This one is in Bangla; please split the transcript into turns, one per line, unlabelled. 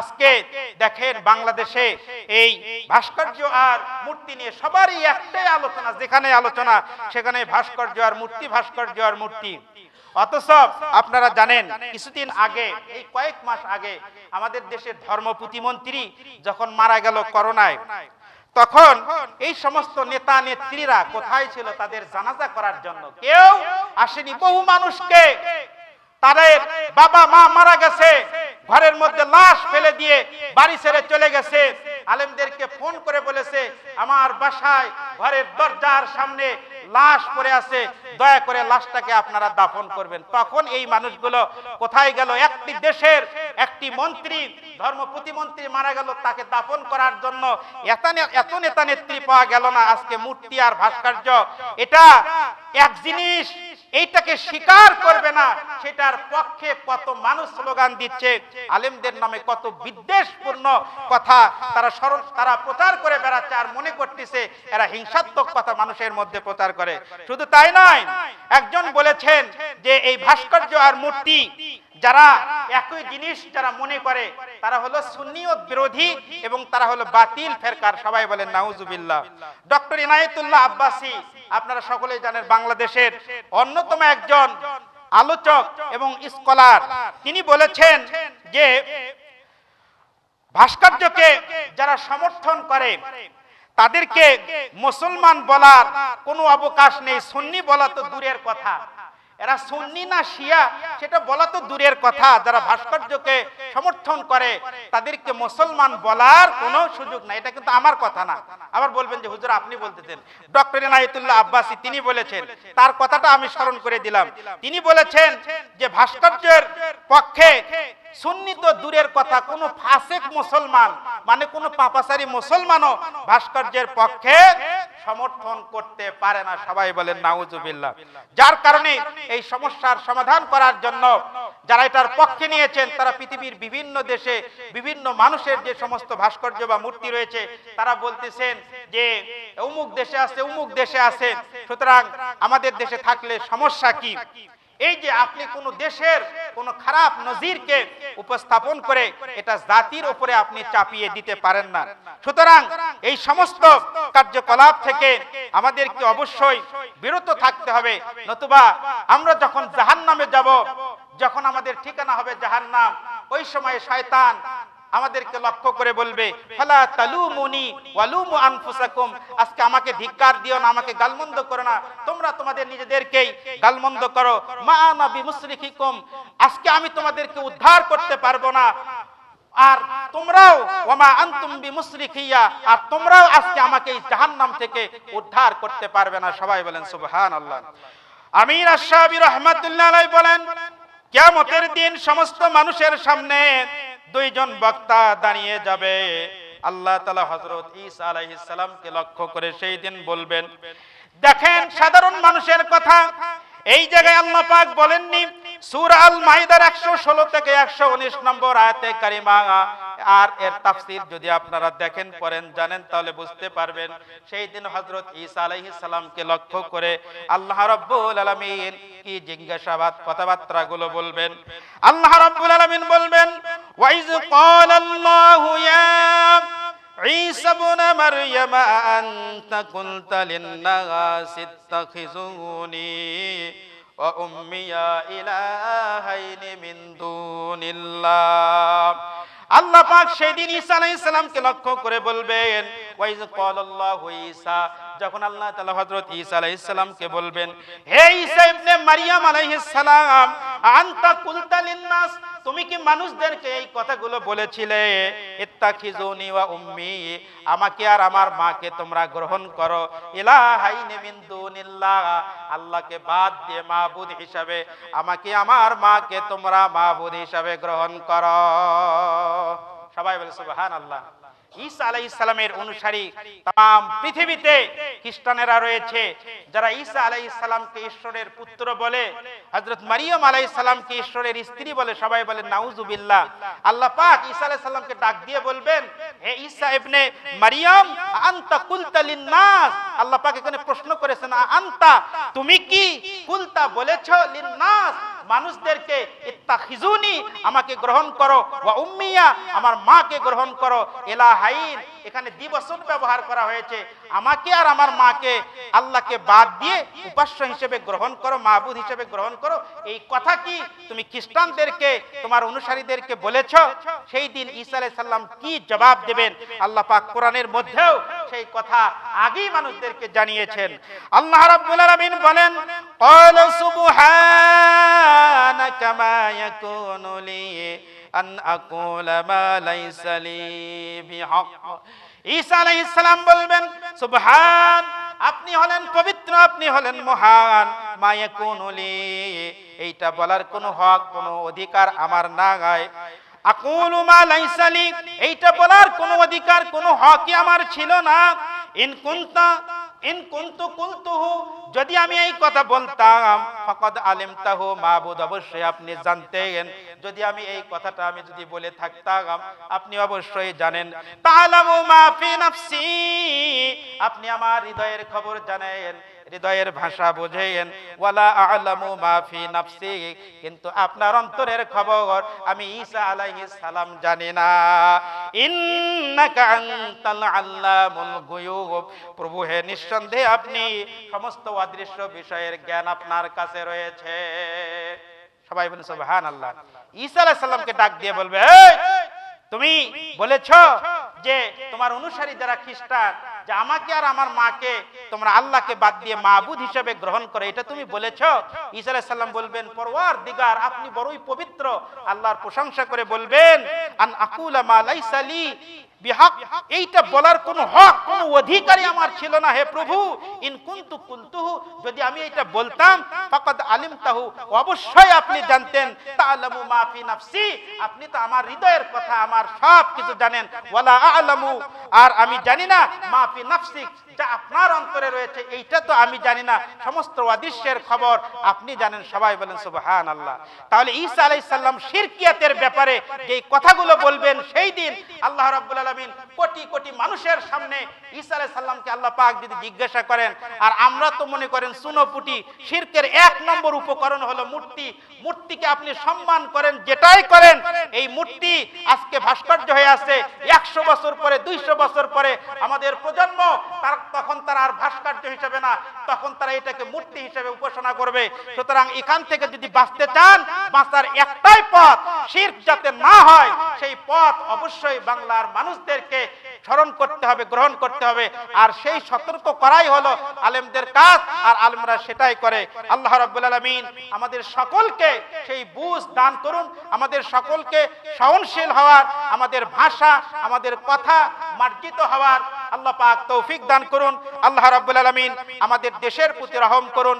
আজকে দেখেন বাংলাদেশে এই ভাস্কর্য আর মূর্তি নিয়ে সবারই একটাই আলোচনা, যেখানে আলোচনা, সেখানে ভাস্কর্য আর মূর্তি, ভাস্কর্য আর মূর্তি। অথচ আপনারা জানেন, কিছুদিন আগে, এই কয়েক মাস আগে আমাদের দেশের ধর্ম প্রতিমন্ত্রী যখন মারা গেল করোনায়, তখন এই সমস্ত নেতা নেত্রীরা কোথায় ছিল তাদের জানাজা করার জন্য কেউ আসেনি। বহু মানুষকে তাদের বাবা মা মারা গেছে ঘরের মধ্যে লাশ ফেলে দিয়ে বাড়ি ছেড়ে চলে গেছে। আলেমদেরকে ফোন করে বলেছে, আমার বাসায় ঘরের দরজার সামনে লাশ পড়ে আছে, দয়া করে লাশটাকে আপনারা দাফন করবেন। তখন এই মানুষগুলো কোথায় গেল? একটি দেশের একটি মন্ত্রী, ধর্ম প্রতিমন্ত্রী মারা গেল তাকে দাফন করার জন্য। এত নেতা নেত্রী পাওয়া গেল না। আজকে মূর্তি আর ভাস্কর্য, এটা এক জিনিস। এইটাকে স্বীকার করবে না, সেটার পক্ষে কত মানুষ স্লোগান দিচ্ছে, আলেমদের নামে কত বিদ্বেষপূর্ণ কথা তারা স্মরণ, তারা প্রচার করে বেড়াচ্ছে আর মনে করতেছে এরা হিংসাত্মক কথা মানুষের মধ্যে প্রচার করে। শুধু তাই নয়, একজন বলেছেন যে এই ভাস্কর্য আর মূর্তি যারা একই জিনিস যারা মনে করে, তারা হলো সুন্নিয়ত বিরোধী এবং তারা হলো বাতিল ফেরকার। সবাই বলেন, নাউজুবিল্লাহ। ডক্টর ইনায়েতুল্লাহ আব্বাসী, আপনারা সকলেই জানেন বাংলাদেশের অন্যতম একজন আলোচক এবং স্কলার। তিনি বলেছেন যে, ভাস্কর্যকে যারা সমর্থন করে, তাদেরকে মুসলমান বলার কোনো অবকাশ নেই, সুন্নি বলা তো দূরের কথা। এরা সুন্নি না শিয়া, সেটা বলা তো দূরের কথা। যারা ভাস্কর্যকে সমর্থন করে, তাদেরকে মুসলমান বলার কোনো সুযোগ নাই। এটা কিন্তু আমার কথা না। আবার বলবেন যে, হুজুর, আপনি বলতেছেন। ডক্টর ইনায়েতুল্লাহ আব্বাসী, তিনি বলেছেন, তার কথাটা আমি স্মরণ করে দিলাম। তিনি বলেছেন যে, ভাস্কর্যের পক্ষে সুন্নি তো দূরের কথা। কোন ফাসেক মুসলমান মানে কোন পাপাসারি মুসলমানও ভাস্কর্যের পক্ষে সমর্থন করতে পারে না, সবাই বলেন নাউজুবিল্লাহ যার কারণে এই সমস্যার সমাধান করার জন্য যারা এটার পক্ষে নিয়েছেন, তারা পৃথিবীর বিভিন্ন দেশে বিভিন্ন মানুষের যে সমস্ত ভাস্কর্য বা মূর্তি রয়েছে, তারা বলতেছেন যে, অমুক দেশে আছে, অমুক দেশে আছে সুতরাং আমাদের দেশে থাকলে সমস্যা কি? এই যে আপনি কোন দেশের কোন খারাপ নজিরকে উপস্থাপন করে এটা জাতির উপরে আপনি চাপিয়ে দিতে পারেন না। সুতরাং এই সমস্ত কার্যকলাপ থেকে আমাদেরকে অবশ্যই বিরত থাকতে হবে। নতুবা আমরা যখন জাহান নামে যাব, যখন আমাদের ঠিকানা হবে জাহান নাম ওই সময় শয়তান আমাদেরকে লক্ষ্য করে বলবে, ফালা তালুমুনি ওয়ালুমু আনফুসাকুম। আজকে আমাকে ধিক্কার দিও না, আমাকে গালমন্দ করো না। তোমরা তোমাদের নিজেদেরকেই গালমন্দ করো। মা আনা বিমুসরিকিকুম আজকে আমি তোমাদেরকে উদ্ধার করতে পারব না। আর তোমরাও ওমা আনতুম বিমুসরিকিয়া আর তোমরাও আজকে আমাকে এই জাহান্নাম থেকে উদ্ধার করতে পারবে না। সবাই বলেন, সুবহানাল্লাহ। আমির আশরাফি রাহমাতুল্লাহ বলেন, কিয়ামতের দিন সমস্ত মানুষের সামনে দুইজন বক্তা দাঁড়িয়ে যাবে। আল্লাহ তালা হজরত ইসা আলাইসালামকে লক্ষ্য করে সেই দিন বলবেন, দেখেন সাধারণ মানুষের কথা, এই জায়গায় আল্লাহ পাক বলেননি সুর আল মাইদার একশো ষোলো থেকে একশো উনিশ নম্বর কারিমা, আর এর তাফসির যদি আপনারা দেখেন, পড়েন, জানেন, তাহলে বুঝতে পারবেন, সেই দিন হজরত ঈসা লক্ষ্য করে আল্লাহ আলামিন কি জিজ্ঞাসাবাদ কথাবার্তা গুলো বলবেন। আল্লাহ রব্বুল আলামিন বলবেন, ওয়াইজ ক্বাল আল্লাহু ইয়া ঈসা ইবনে মারইয়াম وأمي إلهين من دون الله আল্লাহ পাক সেদিন ঈসা আলাইহিস সালামকে লক্ষ্য করে বলবেন যখন আল্লাহ বলবেন, হে ইবনে সালাম, আনতা কুলতা তুমি কি মানুষদেরকে এই কথাগুলো বলেছিলে? ওয়া উম্মি, আমাকে আর আমার মাকে তোমরা গ্রহণ করো। ইলাহাইনি মিন দুনিল্লাহ, আল্লাহকে বাদ দিয়ে মাবুদ হিসাবে আমাকে আমার মাকে তোমরা মাবুদ হিসাবে গ্রহণ করো। সবাই বলে, সুবহানাল্লাহ। ঈসা আলাইহিস সালামের অনুসারী তাম পৃথিবীতে খ্রিস্টানেরা রয়েছে। যারা ঈসা আলাইহিস সালামকে ঈশ্বরের পুত্র বলে, হযরত মারিয়াম আলাইহিস সালামকে ঈশ্বরের স্ত্রী বলে সবাই বলে নাউজুবিল্লাহ আল্লাহ পাক ঈসা আলাইহিস সালামকে ডাক দিয়ে বলবেন, হে ঈসা ইবনে মারিয়াম আনতা কুলতা লিন্নাস? আল্লাহ পাক এখানে প্রশ্ন করেছেন আনতা তুমি কি কুলতা বলেছ লিন্নাস? মানুষদেরকে ইত্তাখিজুনি আমাকে গ্রহণ করো। ওয়া উম্মিয়া, আমার মাকে গ্রহণ করো। এলাহাইন, এখানে দিবসন ব্যবহার করা হয়েছে। আমাকে আর আমার মাকে আল্লাহকে বাদ দিয়ে উপাস্য হিসেবে গ্রহণ করো মাহবুদ হিসেবে গ্রহণ করো। এই কথা কি তুমি খ্রিস্টানদেরকে, তোমার অনুসারীদেরকে বলেছ? সেই দিন ঈসা আলাইহিস সালাম কি জবাব দেবেন? আল্লাহ পাক কোরআনের মধ্যেও সেই কথা আগেই মানুষদেরকে জানিয়েছেন আল্লাহ রাব্বুল আলামিন বলেন قال سبحانك ما يكون لي أن أقول ما ليس لي بحق ঈসা আলাইহিস সালাম বলবেন সুবহান আপনি হলেন পবিত্র আপনি হলেন মহান মায়ে কোনলি এইটা বলার কোনো হক কোনো অধিকার আমার না গায় আকুলু মা লাইসালি এইটা বলার কোনো অধিকার কোনো হকি আমার ছিল না। ইন কুনতা ইন কুনতু কুলতুহু, যদি আমি এই কথা বলতাম, ফকদ আলিমতাহু মাবুদ অবশ্যই আপনি জানতেন। যদি আমি এই কথাটা আমি যদি বলে থাকতাম, আপনি অবশ্যই জানেন। তাআলামু মা ফি নাফসি, আপনি আমার হৃদয়ের খবর জানেন, হৃদয়ের ভাষা বোঝেন। ওয়ালা আলামু মা ফি নাফসি, কিন্তু আপনার অন্তরের খবর আমি ঈসা আলাইহিস সালাম জানি না। ইন্নাকা আনতাল আল্লামুল গুয়ুব, প্রভু হে নিঃসন্দেহে আপনি সমস্ত অদৃশ্য বিষয়ের জ্ঞান আপনার কাছে রয়েছে। সবাই বলেন, সুবহানাল্লাহ। ঈসা আলাইহিস ডাক দিয়ে বলবে তুমি বলেছ যে তোমার অনুসারী যারা খ্রিস্টান, যে আমাকে আর আমার মাকে তোমরা আল্লাহকে বাদ দিয়ে মাবুদ হিসেবে গ্রহণ করে, এটা তুমি বলেছ? আলাইহিস সালাম বলবেন পরওয়ার দিগার আপনি বড়ই পবিত্র, আল্লাহর প্রশংসা করে বলবেন আন আকুলা বিহাক, এইটা বলার হক অধিকারই আমার ছিল না। হে প্রভু, ইন কুনতু যদি আমি এটা বলতাম, ফাকাদ অবশ্যই আপনি জানতেন নাফসি, আপনি তো আমার হৃদয়ের কথা, আমার সব কিছু জানেন। ওয়ালা আ'লামু, আর আমি জানি না নাফসিক যা আপনার অন্তরে রয়েছে, এইটা তো আমি জানি না। সমস্ত অদৃশ্যের খবর আপনি জানেন, সবাই বলেন সুবহান আল্লাহ তাহলে ঈসা আলাইহিস সালাম শিরকিয়াতের ব্যাপারে যে কথাগুলো বলবেন, সেই দিন আল্লাহ রাব্বুল আলামিন কোটি কোটি মানুষের সামনে ঈসা আলাইহিস সালামকে আল্লাহ পাক যদি জিজ্ঞাসা করেন, আর আমরা তো মনে করেন সুনোপুটি, শিরকের এক নম্বর উপকরণ হলো মূর্তি, মূর্তিকে আপনি সম্মান করেন, যেটাই করেন, এই মূর্তি আজকে ভাস্কর্য হয়ে আছে, একশো বছর পরে, দুইশো বছর পরে আমাদের প্রজন্ম, তার তখন তারা আর ভাস্কর্য হিসেবে না, তখন তারা এটাকে মূর্তি হিসেবে উপাসনা করবে। সুতরাং এখান থেকে যদি বাঁচতে চান, বাঁচার একটাই পথ, শির্ক যাতে না হয় সেই পথ অবশ্যই বাংলার মানুষদেরকে স্মরণ করতে হবে, গ্রহণ করতে হবে। আর সেই সতর্ক করাই হলো আলেমদের কাজ, আর আলেমরা সেটাই করে। আল্লাহ রাব্বুল আলামিন আমাদের সকলকে সেই বুঝ দান করুন। আমাদের সকলকে সহনশীল হওয়ার, আমাদের ভাষা, আমাদের কথা মার্জিত হওয়ার আল্লাহ পাক তৌফিক দান করুন। আল্লাহ রাব্বুল আলামিন আমাদের দেশের প্রতি রহম করুন।